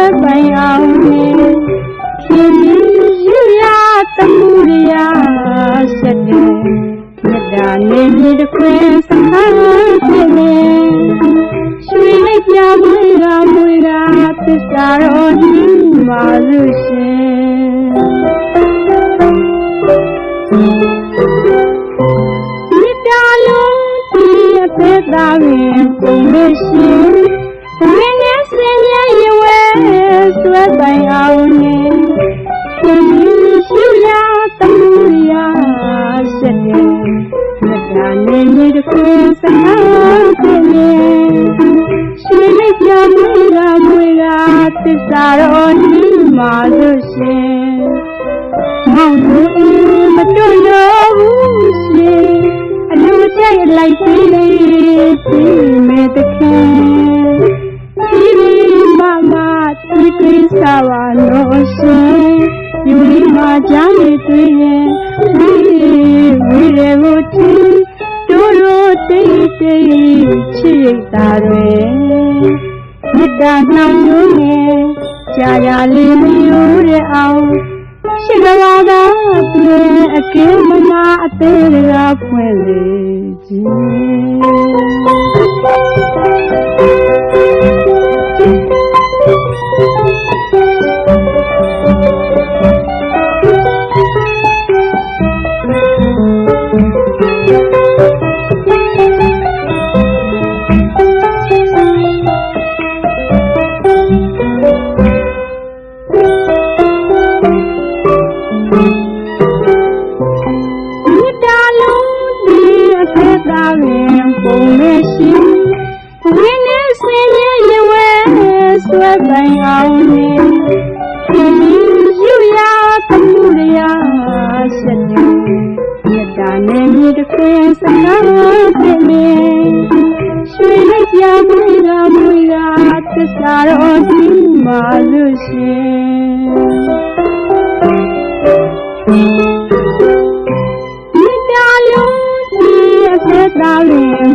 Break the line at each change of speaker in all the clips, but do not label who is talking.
ဆွဲပိုင်အောင်နဲ့ဖြစ်ပြီးယူရတမှုရဆက်တဲ့မြတ်တာနေပြီးတစ်ခွဲစကားဖြစ်နေရွှေလိုက်ပြမွေးတာမွေးတာသစ္စာတော်ဒီမှာလို့ရှင်မိတာလုံးဒီအသက်သားပင်ပုံလို့ရှင်ဘုရင်နဲ့ဆင်းရဲရဝဲ ဆွဲပိုင်အောင်နဲ့ရှင်ရှိရတမှုရဆက်တဲ့မြတ်တာနေနေတစ်ခွဲစကားဖြစ်နေရွှေလိုက်ပြမွေးတာမွေးတာသစ္စာတော်ဒီမှာလို့ရှင်မောင်တို့အေးမတွေ့တော့ဘူးရှင်အလူကြိုက်လိုက်သေးလေးဒီမဲ့တခင် စ္စပါလို့ရှင်ဒီမှာကြားနေတွေ့ရင်ဒီဝိရေကိုတီတို့တို့တိတ်တိတ်ချစ်တာတွေမြတ်တာနှောင်းလို့နဲ့ကြာရလေးမျိုးတဲ့အောင်ရှိကဘာသာပြေအကင်းမမအသေးရဖွင့်လေကြည် င်ပုံနဲ့ရှင်ဘုရင်နဲ့ဆင်းရဲရဝဲဆွဲပိုင်အောင်နဲ့ရှင်ယူရတမှုရဆက်နေမြတ်တာနဲ့မြေတစ်ခွင်စကားဖြစ်နေရွှေလိုက်ပြမွေးတာမွေးတာသစ္စာတော်ဒီမှာလို့ရှင်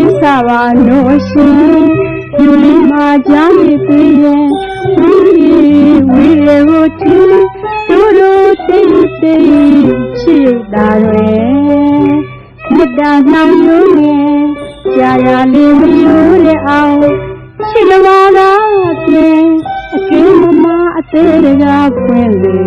ဒီပိစပါလို့ရှင်ဒီလေးမှာကြားနေသေးရဲ့ဝီဝီရေကိုတီတို့တို့တိတ်တိတ်ချစ်တာတွေမြတ်တာနှောင်းရိုးနဲ့ကြာရလေးမျိုးတဲ့အောင်ရှိလမာသာပြင်အကင်းမမအသေးတကားဖွင့်လေ